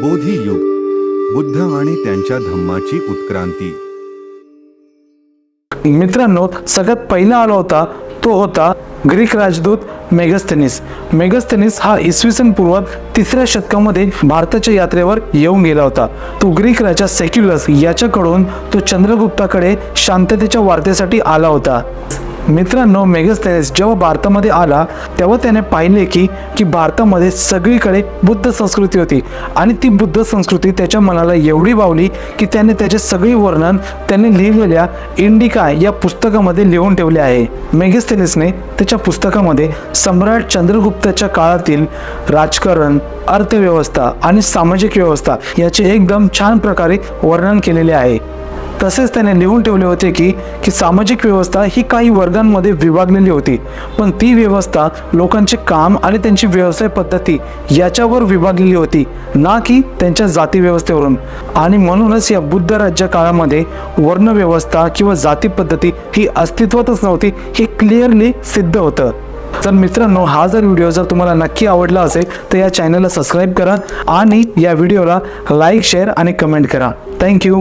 युग बुद्ध आणि त्यांच्या धम्माची उत्क्रांती. मित्रांनो सगळ्यात पहिला आला होता तो होता ग्रीक राजदूत मेगस्थेनिस मेगस्थेनिस हा इसवी सन पूर्व तिसऱ्या शतकामध्ये भारताच्या यात्रेवर येऊन गेला होता. तो ग्रीक राजा सेक्युलस याच्याकडून तो चंद्रगुप्ताकडे शांततेच्या वार्तेसाठी आला होता. मित्रांनो मेगस्थेनिस जेव्हा भारतामध्ये आला तेव्हा त्याने पाहिले की की भारतामध्ये सगळीकडे बुद्ध संस्कृती होती. आणि ती बुद्ध संस्कृती त्याच्या मनाला एवढी भावली की त्याने त्याचे सगळे वर्णन त्याने लिहिलेल्या इंडिका या पुस्तकामध्ये लिहून ठेवले आहे. मेगस्थेनिसने त्याच्या पुस्तकामध्ये सम्राट चंद्रगुप्ताच्या काळातील राजकारण अर्थव्यवस्था आणि सामाजिक व्यवस्था याचे एकदम छान प्रकारे वर्णन केलेले आहे. तसेच त्याने लिहून ठेवले होते की की सामाजिक व्यवस्था ही काही वर्गांमध्ये विभागलेली होती. पण ती व्यवस्था लोकांचे काम आणि त्यांची व्यवसाय पद्धती याच्यावर विभागलेली होती ना की त्यांच्या जाती व्यवस्थेवरून. आणि म्हणूनच या बुद्ध राज्य काळामध्ये वर्णव्यवस्था किंवा जाती पद्धती ही अस्तित्वातच नव्हती हे क्लिअरली सिद्ध होतं. तर मित्रांनो हा जर व्हिडिओ जर तुम्हाला नक्की आवडला असेल तर या चॅनलला सबस्क्राईब करा आणि या व्हिडिओला लाईक शेअर आणि कमेंट करा. Thank you